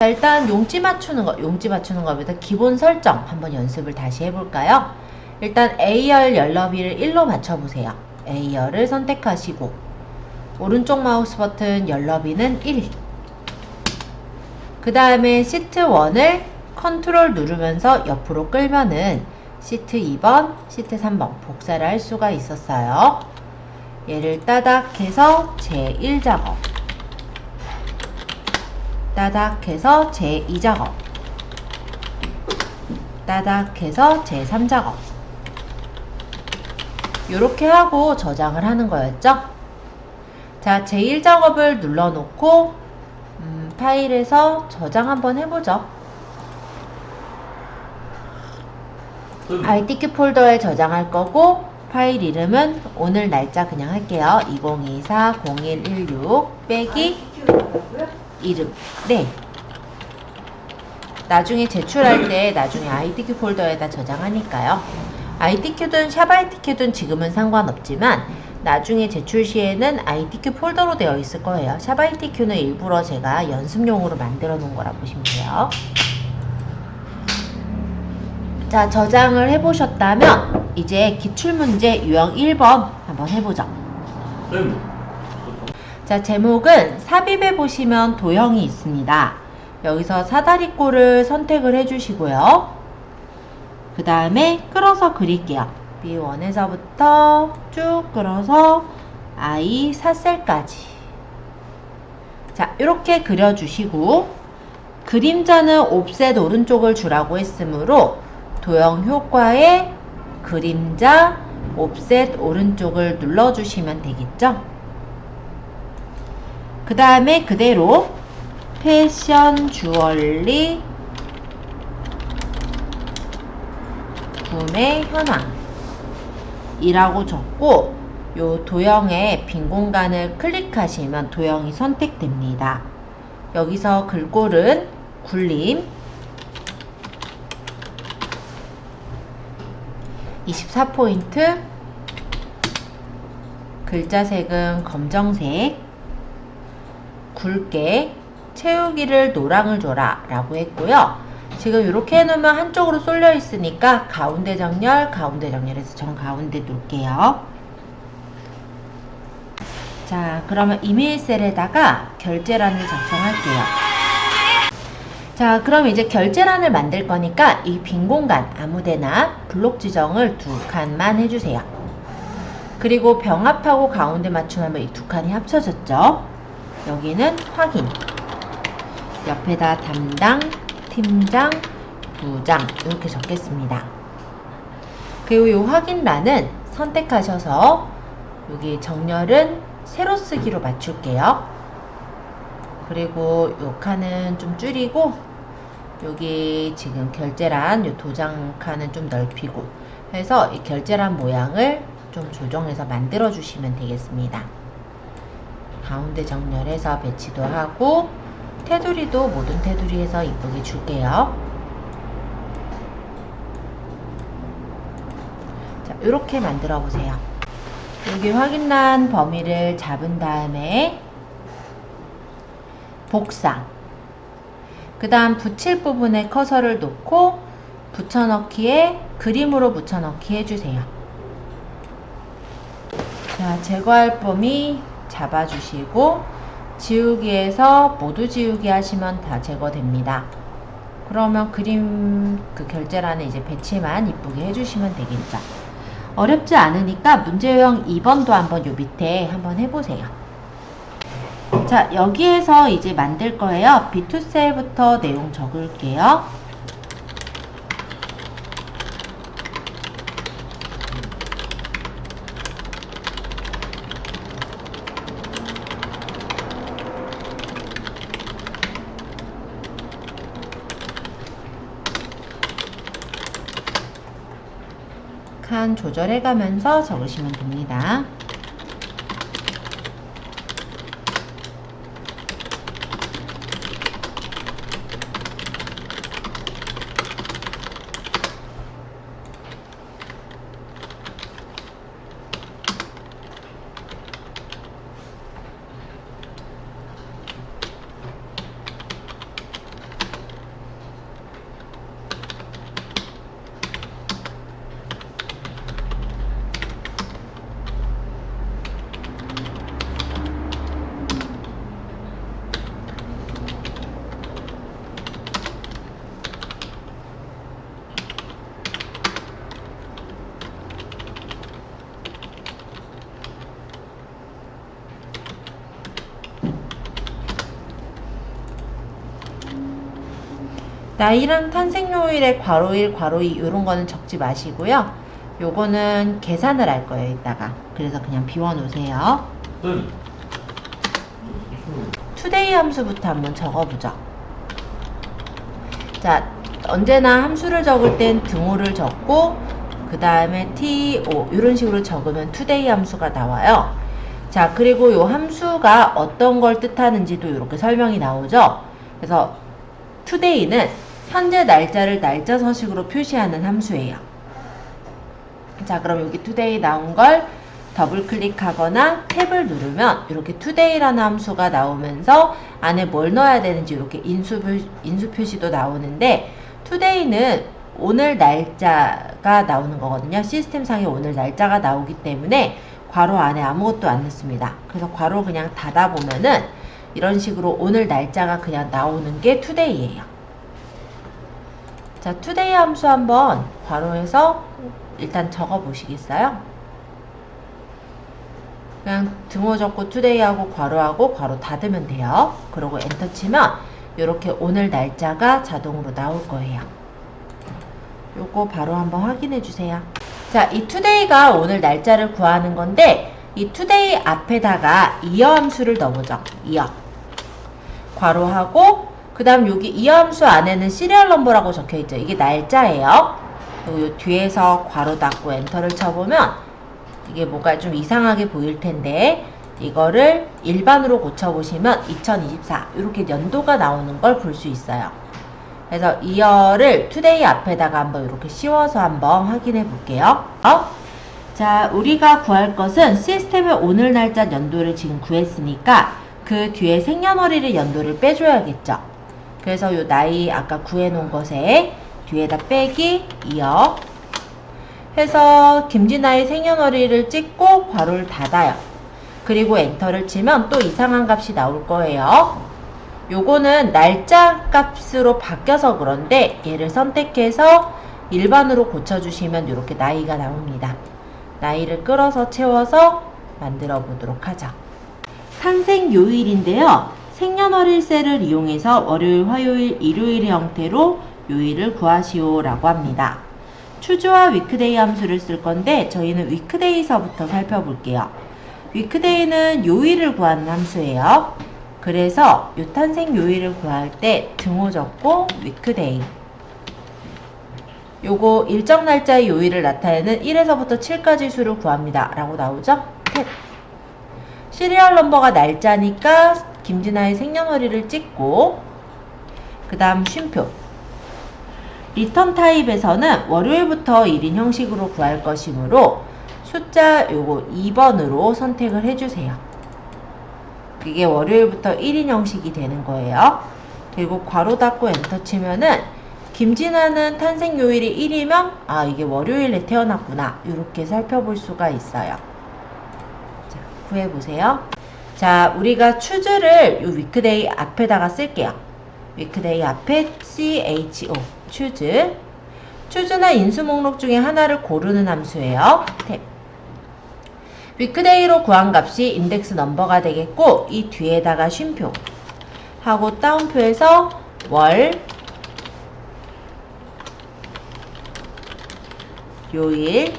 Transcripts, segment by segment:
자, 일단 용지 맞추는 거, 용지 맞추는 거보다 기본 설정 한번 연습을 다시 해볼까요? 일단 A열 열너비를 1로 맞춰보세요. A열을 선택하시고 오른쪽 마우스 버튼 열너비는 1. 그 다음에 시트 1을 컨트롤 누르면서 옆으로 끌면은 시트 2번, 시트 3번 복사를 할 수가 있었어요. 얘를 따닥해서 제1작업 따닥 해서 제2작업 따닥 해서 제3작업 이렇게 하고 저장을 하는 거였죠? 자, 제1작업을 눌러놓고 음, 파일에서 저장 한번 해보죠. ITQ 폴더에 저장할 거고 파일 이름은 오늘 날짜 그냥 할게요. 2024-0116 빼기 이름. 네. 나중에 제출할 때 나중에 ITQ 폴더에다 저장하니까요. ITQ든 샵 ITQ든 지금은 상관없지만 나중에 제출 시에는 ITQ 폴더로 되어 있을 거예요. 샵 ITQ는 일부러 제가 연습용으로 만들어 놓은 거라 보시면 돼요. 자, 저장을 해보셨다면 이제 기출문제 유형 1번 한번 해보죠. 자, 제목은 삽입에 보시면 도형이 있습니다. 여기서 사다리꼴을 선택을 해주시고요. 그 다음에 끌어서 그릴게요. B1에서부터 쭉 끌어서 I 4셀까지. 자, 이렇게 그려주시고 그림자는 옵셋 오른쪽을 주라고 했으므로 도형 효과에 그림자 옵셋 오른쪽을 눌러주시면 되겠죠? 그 다음에 그대로 패션 주얼리 구매 현황 이라고 적고 요 도형의 빈 공간을 클릭하시면 도형이 선택됩니다. 여기서 글꼴은 굴림 24포인트 글자색은 검정색 굵게 채우기를 노랑을 줘라 라고 했고요. 지금 이렇게 해놓으면 한쪽으로 쏠려 있으니까 가운데 정렬, 가운데 정렬해서 정 가운데 놓을게요. 자, 그러면 이메일 셀에다가 결제란을 작성할게요. 자, 그럼 이제 결제란을 만들 거니까 이 빈 공간 아무데나 블록 지정을 두 칸만 해주세요. 그리고 병합하고 가운데 맞춤하면 이 두 칸이 합쳐졌죠? 여기는 확인. 옆에다 담당, 팀장, 부장 이렇게 적겠습니다. 그리고 이 확인란은 선택하셔서 여기 정렬은 세로 쓰기로 맞출게요. 그리고 이 칸은 좀 줄이고 여기 지금 결제란 이 도장 칸은 좀 넓히고 해서 이 결제란 모양을 좀 조정해서 만들어 주시면 되겠습니다. 가운데 정렬해서 배치도 하고 테두리도 모든 테두리에서 이쁘게 줄게요. 자, 이렇게 만들어 보세요. 여기 확인란 범위를 잡은 다음에 복사. 그 다음 붙일 부분에 커서를 놓고 붙여넣기에 그림으로 붙여넣기 해주세요. 자, 제거할 범위 잡아주시고 지우기에서 모두 지우기 하시면 다 제거됩니다. 그러면 그림 그 결제란에 이제 배치만 이쁘게 해주시면 되겠죠. 어렵지 않으니까 문제형 2번도 한번 요 밑에 한번 해보세요. 자, 여기에서 이제 만들 거예요. B2셀부터 내용 적을게요. 칸 조절해 가면서 적으시면 됩니다. 나이랑 탄생요일에 괄호 1, 괄호 2 이런 거는 적지 마시고요. 요거는 계산을 할 거예요, 이따가. 그래서 그냥 비워놓으세요. 네. 투데이 함수부터 한번 적어보죠. 자, 언제나 함수를 적을 땐 등호를 적고 그 다음에 to 이런 식으로 적으면 투데이 함수가 나와요. 자, 그리고 요 함수가 어떤 걸 뜻하는지도 이렇게 설명이 나오죠. 그래서 today는 현재 날짜를 날짜 서식으로 표시하는 함수예요. 자, 그럼 여기 today 나온 걸 더블 클릭하거나 탭을 누르면 이렇게 today라는 함수가 나오면서 안에 뭘 넣어야 되는지 이렇게 인수, 표, 인수 표시도 나오는데 today는 오늘 날짜가 나오는 거거든요. 시스템상에 오늘 날짜가 나오기 때문에 괄호 안에 아무것도 안 넣습니다. 그래서 괄호 그냥 닫아 보면은 이런 식으로 오늘 날짜가 그냥 나오는 게 today예요. 자, today 함수 한번 괄호에서 일단 적어 보시겠어요? 그냥 등호 적고 today하고 괄호하고 괄호 닫으면 돼요. 그리고 엔터 치면 이렇게 오늘 날짜가 자동으로 나올 거예요. 요거 바로 한번 확인해 주세요. 자, 이 today가 오늘 날짜를 구하는 건데 이 today 앞에다가 이어 함수를 넣어보죠. 이어. 괄호하고 그 다음 여기 이어 함수 안에는 시리얼 넘버라고 적혀 있죠. 이게 날짜예요. 그리고 요 뒤에서 괄호 닫고 엔터를 쳐보면 이게 뭐가 좀 이상하게 보일 텐데 이거를 일반으로 고쳐보시면 2024 이렇게 연도가 나오는 걸 볼 수 있어요. 그래서 이어를 today 앞에다가 한번 이렇게 씌워서 한번 확인해 볼게요. 어? 자, 우리가 구할 것은 시스템의 오늘 날짜 연도를 지금 구했으니까 그 뒤에 생년월일의 연도를 빼줘야겠죠. 그래서 요 나이 아까 구해놓은 것에 뒤에다 빼기 이어 해서 김진아의 생년월일을 찍고 괄호를 닫아요. 그리고 엔터를 치면 또 이상한 값이 나올 거예요. 요거는 날짜 값으로 바뀌어서 그런데 얘를 선택해서 일반으로 고쳐주시면 이렇게 나이가 나옵니다. 나이를 끌어서 채워서 만들어 보도록 하죠. 탄생 요일인데요. 생년월일 셀을 이용해서 월요일, 화요일, 일요일의 형태로 요일을 구하시오 라고 합니다. 추주와 위크데이 함수를 쓸 건데 저희는 위크데이서부터 살펴볼게요. 위크데이는 요일을 구하는 함수예요. 그래서 요 탄생 요일을 구할 때 등호 적고 위크데이 요거 일정 날짜의 요일을 나타내는 1에서부터 7까지 수를 구합니다. 라고 나오죠? 탭. 시리얼 넘버가 날짜니까 김진아의 생년월일을 찍고 그 다음 쉼표 리턴 타입에서는 월요일부터 일인 형식으로 구할 것이므로 숫자 요거 2번으로 선택을 해주세요. 그게 월요일부터 1인 형식이 되는 거예요. 그리고 괄호 닫고 엔터 치면은 김진아는 탄생 요일이 1이면 아 이게 월요일에 태어났구나 이렇게 살펴볼 수가 있어요. 자 구해보세요. 자 우리가 추즈를 요 위크데이 앞에다가 쓸게요. 위크데이 앞에 CHO 추즈 추즈나 인수 목록 중에 하나를 고르는 함수예요. 탭. 위크데이로 구한 값이 인덱스 넘버가 되겠고 이 뒤에다가 쉼표 하고 다운표에서 월 요일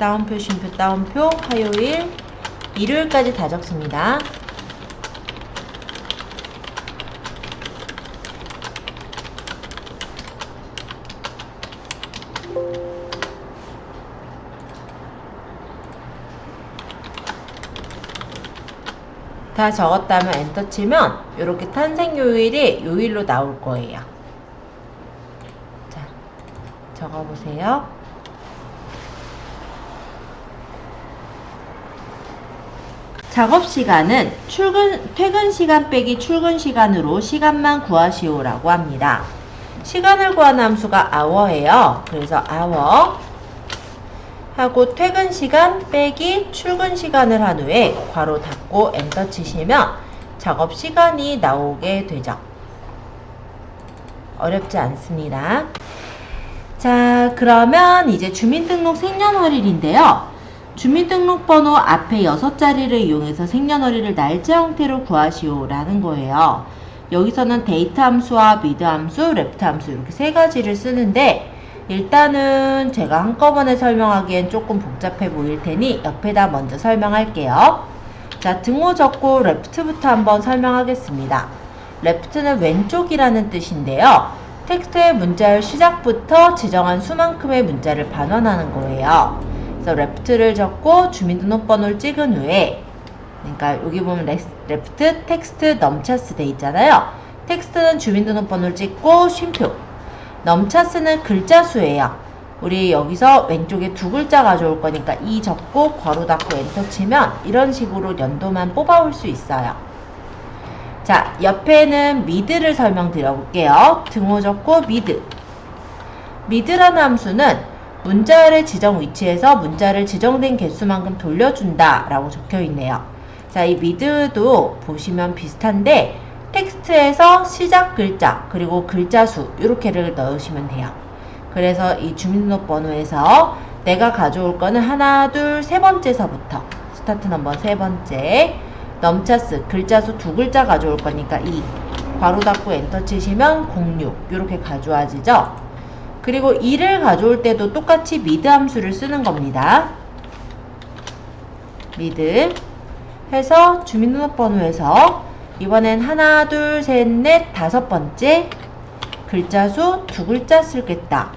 다운표 쉼표 다운표 화요일 일요일까지 다 적습니다. 다 적었다면 엔터 치면 이렇게 탄생 요일이 요일로 나올 거예요. 자, 적어 보세요. 작업 시간은 출근 퇴근 시간 빼기 출근 시간으로 시간만 구하시오라고 합니다. 시간을 구하는 함수가 hour예요. 그래서 hour 하고 퇴근 시간 빼기 출근 시간을 한 후에 괄호 닫고 엔터 치시면 작업 시간이 나오게 되죠. 어렵지 않습니다. 자, 그러면 이제 주민등록 생년월일인데요. 주민등록번호 앞에 6자리를 이용해서 생년월일을 날짜 형태로 구하시오라는 거예요. 여기서는 데이트 함수와 미드 함수, 레프트 함수 이렇게 세 가지를 쓰는데 일단은 제가 한꺼번에 설명하기엔 조금 복잡해 보일 테니 옆에다 먼저 설명할게요. 자, 등호 적고 레프트부터 한번 설명하겠습니다. 레프트는 왼쪽이라는 뜻인데요. 텍스트의 문자열 시작부터 지정한 수만큼의 문자를 반환하는 거예요. 그래서 레프트를 적고 주민등록번호를 찍은 후에 그러니까 여기 보면 레, 레프트 텍스트 넘차스 돼 있잖아요. 텍스트는 주민등록번호를 찍고 쉼표. 넘차스는 글자 수예요. 우리 여기서 왼쪽에 두 글자 가져올 거니까 이 적고 괄호 닫고 엔터 치면 이런 식으로 연도만 뽑아올 수 있어요. 자, 옆에는 미드를 설명드려 볼게요. 등호 적고 미드. 미드라는 함수는 문자열의 지정 위치에서 문자를 지정된 개수만큼 돌려준다 라고 적혀 있네요. 자, 이 미드도 보시면 비슷한데 텍스트에서 시작 글자 그리고 글자 수 이렇게를 넣으시면 돼요. 그래서 이 주민등록번호에서 내가 가져올 거는 하나, 둘, 세 번째서부터 스타트 넘버 세 번째 넘차스 글자 수 두 글자 가져올 거니까 이 괄호 닫고 엔터 치시면 06 이렇게 가져와지죠. 그리고 2를 가져올 때도 똑같이 미드 함수를 쓰는 겁니다. 미드 해서 주민등록번호에서 이번엔 하나, 둘, 셋, 넷, 다섯 번째 글자 수 두 글자 쓰겠다.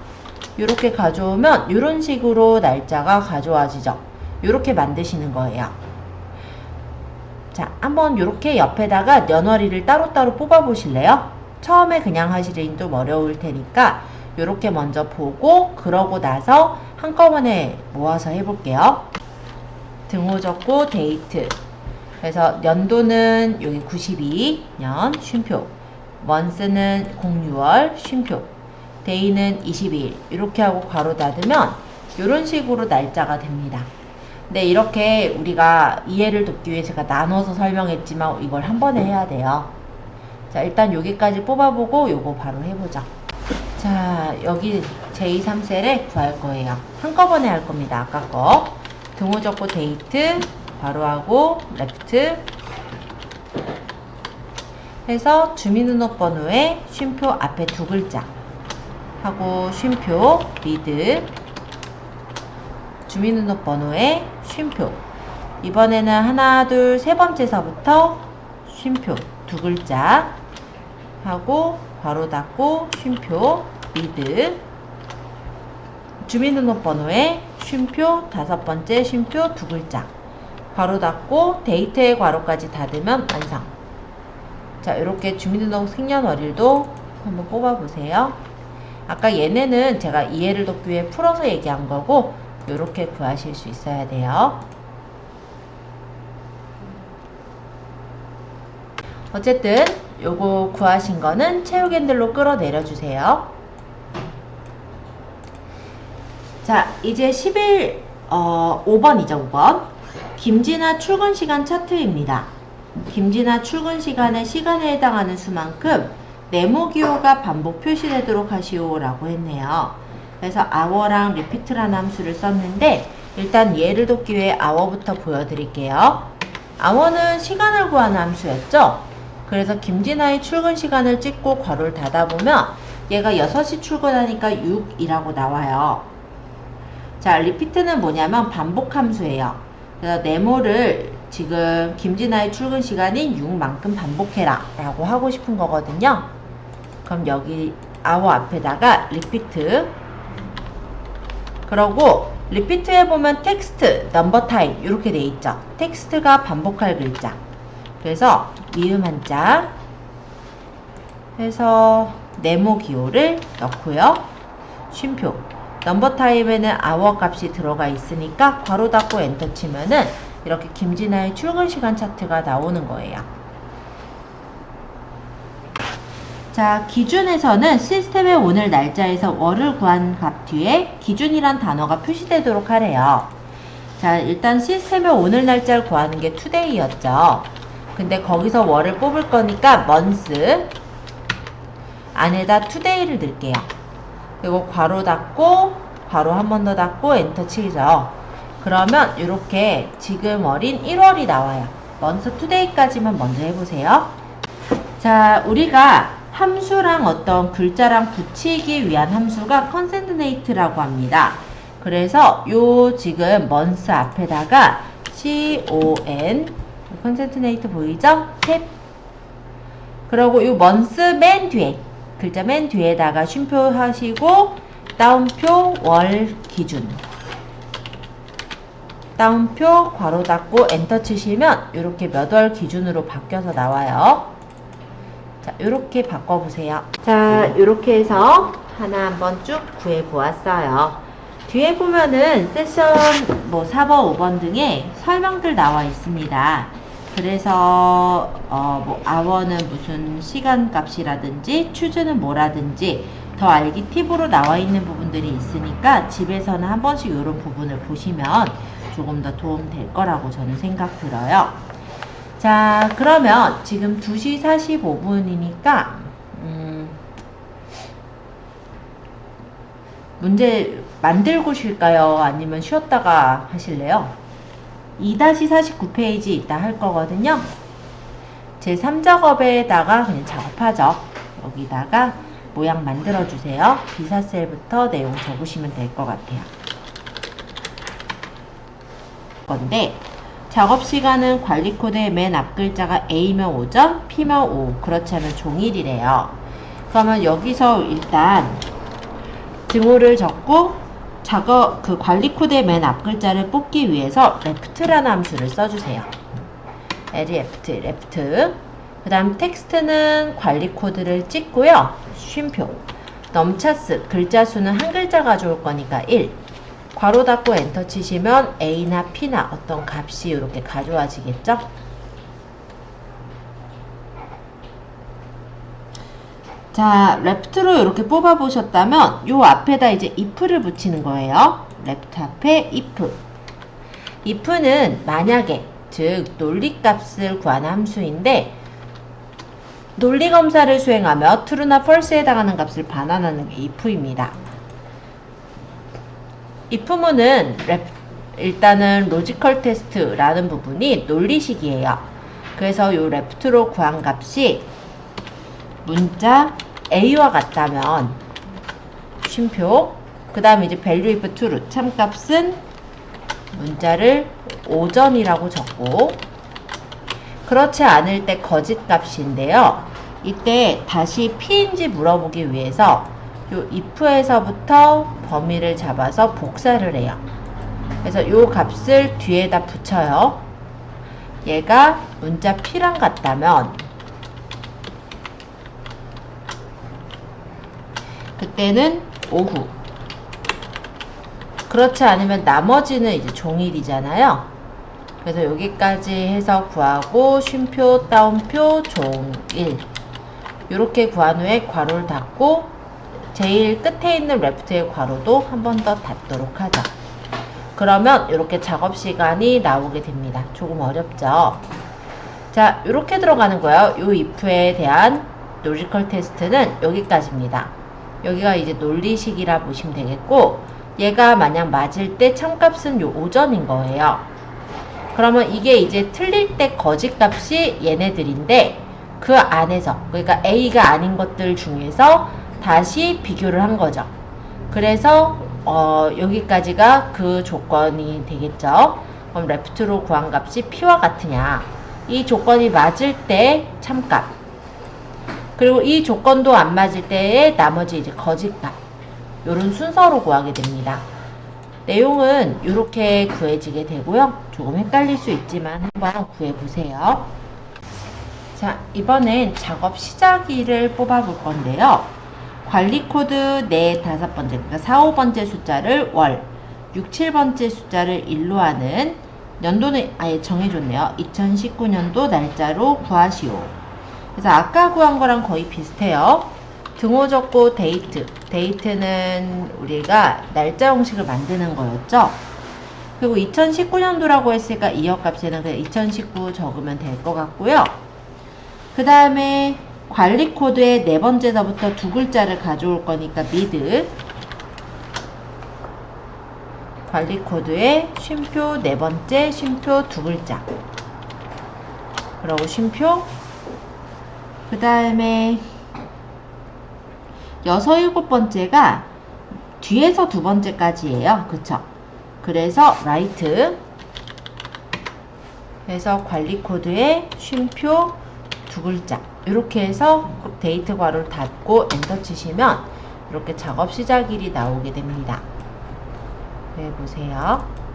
이렇게 가져오면 이런 식으로 날짜가 가져와지죠. 이렇게 만드시는 거예요. 자, 한번 이렇게 옆에다가 연월일을 따로따로 뽑아 보실래요? 처음에 그냥 하시긴 좀 어려울 테니까 이렇게 먼저 보고 그러고 나서 한꺼번에 모아서 해볼게요. 등호 적고 데이트 그래서 연도는 여기 92년 쉼표 먼스는 06월 쉼표 데이는 22일 이렇게 하고 괄호 닫으면 이런 식으로 날짜가 됩니다. 근데 이렇게 우리가 이해를 돕기 위해 제가 나눠서 설명했지만 이걸 한 번에 해야 돼요. 자 일단 여기까지 뽑아보고 요거 바로 해보자. 자 여기 제23셀에 구할 거예요. 한꺼번에 할 겁니다. 아까 거. 등호 적고 데이트 바로 하고 레프트 해서 주민등록번호에 쉼표 앞에 두 글자. 하고 쉼표 리드 주민등록번호에 쉼표. 이번에는 하나 둘 세 번째서부터 쉼표 두 글자. 하고 바로 닫고 쉼표 리드 주민등록번호에 쉼표 다섯 번째 쉼표 두 글자 괄호 닫고 데이트의 괄호까지 닫으면 완성. 자, 이렇게 주민등록 생년월일도 한번 뽑아보세요. 아까 얘네는 제가 이해를 돕기 위해 풀어서 얘기한 거고 이렇게 구하실 수 있어야 돼요. 어쨌든 요거 구하신 거는 채우 캔들로 끌어내려 주세요. 자, 이제 11, 어, 5번이죠, 5번. 김진아 출근 시간 차트입니다. 김진아 출근 시간의 시간에 해당하는 수만큼 네모 기호가 반복 표시되도록 하시오 라고 했네요. 그래서 hour랑 repeat라는 함수를 썼는데 일단 예를 돕기 위해 hour부터 보여드릴게요. hour는 시간을 구하는 함수였죠. 그래서 김진아의 출근 시간을 찍고 괄호를 닫아보면 얘가 6시 출근하니까 6이라고 나와요. 자, repeat는 뭐냐면 반복 함수예요. 그래서 네모를 지금 김진아의 출근 시간인 6만큼 반복해라 라고 하고 싶은 거거든요. 그럼 여기 아워 앞에다가 리피트 그러고 리피트에 보면 텍스트, 넘버 타임 이렇게 돼 있죠. 텍스트가 반복할 글자. 그래서 미음 한자 해서 네모 기호를 넣고요. 쉼표 넘버 타임에는 아워 값이 들어가 있으니까 괄호 닫고 엔터 치면은 이렇게 김진아의 출근 시간 차트가 나오는 거예요. 자, 기준에서는 시스템의 오늘 날짜에서 월을 구한 값 뒤에 기준이란 단어가 표시되도록 하래요. 자, 일단 시스템의 오늘 날짜를 구하는 게 today였죠. 근데 거기서 월을 뽑을 거니까 month 안에다 today를 넣을게요. 그리고 괄호 닫고 괄호 한 번 더 닫고 엔터 치죠. 그러면 이렇게 지금 어린 1월이 나와요. 먼저 투데이까지만 먼저 해보세요. 자, 우리가 함수랑 어떤 글자랑 붙이기 위한 함수가 컨센트네이트라고 합니다. 그래서 요 지금 먼스 앞에다가 con 컨센트네이트 보이죠? 탭 그리고 요 먼스 맨 뒤에 글자 맨 뒤에다가 쉼표 하시고 다운표 월 기준 다운표 괄호 닫고 엔터 치시면 이렇게 몇 월 기준으로 바뀌어서 나와요. 자, 이렇게 바꿔보세요. 자, 이렇게 해서 하나 한번 쭉 구해 보았어요. 뒤에 보면은 세션 뭐 4번, 5번 등에 설명들 나와 있습니다. 그래서 어 뭐 아워는 무슨 시간 값이라든지 추즈는 뭐라든지 더 알기 팁으로 나와 있는 부분들이 있으니까 집에서는 한 번씩 이런 부분을 보시면 조금 더 도움 될 거라고 저는 생각 들어요. 자, 그러면 지금 2시 45분이니까, 음, 문제 만들고 쉴까요? 아니면 쉬었다가 하실래요? 2-49페이지 이따 할 거거든요. 제 3작업에다가 그냥 작업하죠. 여기다가 모양 만들어 주세요. 비사셀부터 내용 적으시면 될 것 같아요. 건데 작업 시간은 관리 코드의 맨 앞 글자가 A면 5점, P면 5, 그렇지 않으면 종일이래요. 그러면 여기서 일단 등호를 적고 작업 그 관리 코드의 맨 앞 글자를 뽑기 위해서 left라는 함수를 써주세요. left, left. 그 다음 텍스트는 관리 코드를 찍고요. 쉼표. 넘차스 글자 수는 한 글자 가져올 거니까 1. 괄호 닫고 엔터 치시면 A나 P나 어떤 값이 이렇게 가져와지겠죠? 자, 레프트로 이렇게 뽑아 보셨다면 요 앞에다 이제 if를 붙이는 거예요. 레프트 앞에 if. if는 만약에 즉 논리값을 구하는 함수인데 논리 검사를 수행하며 true나 false에 해당하는 값을 반환하는 게 if입니다. if문은 일단은 로지컬 테스트라는 부분이 논리식이에요. 그래서 요 레프트로 구한 값이 문자 a와 같다면 쉼표 그 다음에 이제 value if true 참값은 문자를 5점이라고 적고 그렇지 않을 때 거짓 값인데요. 이때 다시 p인지 물어보기 위해서 요 if에서부터 범위를 잡아서 복사를 해요. 그래서 요 값을 뒤에다 붙여요. 얘가 문자 p랑 같다면 때는 오후 그렇지 않으면 나머지는 이제 종일이잖아요. 그래서 여기까지 해서 구하고 쉼표, 다운표, 종일 이렇게 구한 후에 괄호를 닫고 제일 끝에 있는 레프트의 괄호도 한 번 더 닫도록 하죠. 그러면 이렇게 작업 시간이 나오게 됩니다. 조금 어렵죠? 자, 이렇게 들어가는 거예요. 이 if에 대한 로지컬 테스트는 여기까지입니다. 여기가 이제 논리식이라 보시면 되겠고 얘가 만약 맞을 때 참값은 요 5점인 거예요. 그러면 이게 이제 틀릴 때 거짓값이 얘네들인데 그 안에서 그러니까 A가 아닌 것들 중에서 다시 비교를 한 거죠. 그래서 어, 여기까지가 그 조건이 되겠죠. 그럼 레프트로 구한 값이 P와 같으냐. 이 조건이 맞을 때 참값. 그리고 이 조건도 안 맞을 때에 나머지 이제 거짓값. 요런 순서로 구하게 됩니다. 내용은 이렇게 구해지게 되고요. 조금 헷갈릴 수 있지만 한번 구해보세요. 자, 이번엔 작업 시작일을 뽑아볼 건데요. 관리 코드 네 다섯 번째, 그러니까 4, 5번째 숫자를 월, 6, 7번째 숫자를 일로 하는 연도는 아예 정해줬네요. 2019년도 날짜로 구하시오. 그래서 아까 구한 거랑 거의 비슷해요. 등호 적고 데이트. 데이트는 우리가 날짜 형식을 만드는 거였죠. 그리고 2019년도라고 했으니까 이어 값에는 그냥 2019 적으면 될 것 같고요. 그 다음에 관리 코드의 네 번째서부터 두 글자를 가져올 거니까 미드 관리 코드의 쉼표 네 번째 쉼표 두 글자 그리고 쉼표 그 다음에 여섯 일곱 번째가 뒤에서 두 번째까지예요. 그쵸? 그래서 라이트 해서 관리 코드에 쉼표 두 글자 이렇게 해서 데이트 괄호를 닫고 엔터 치시면 이렇게 작업 시작일이 나오게 됩니다. 네, 보세요.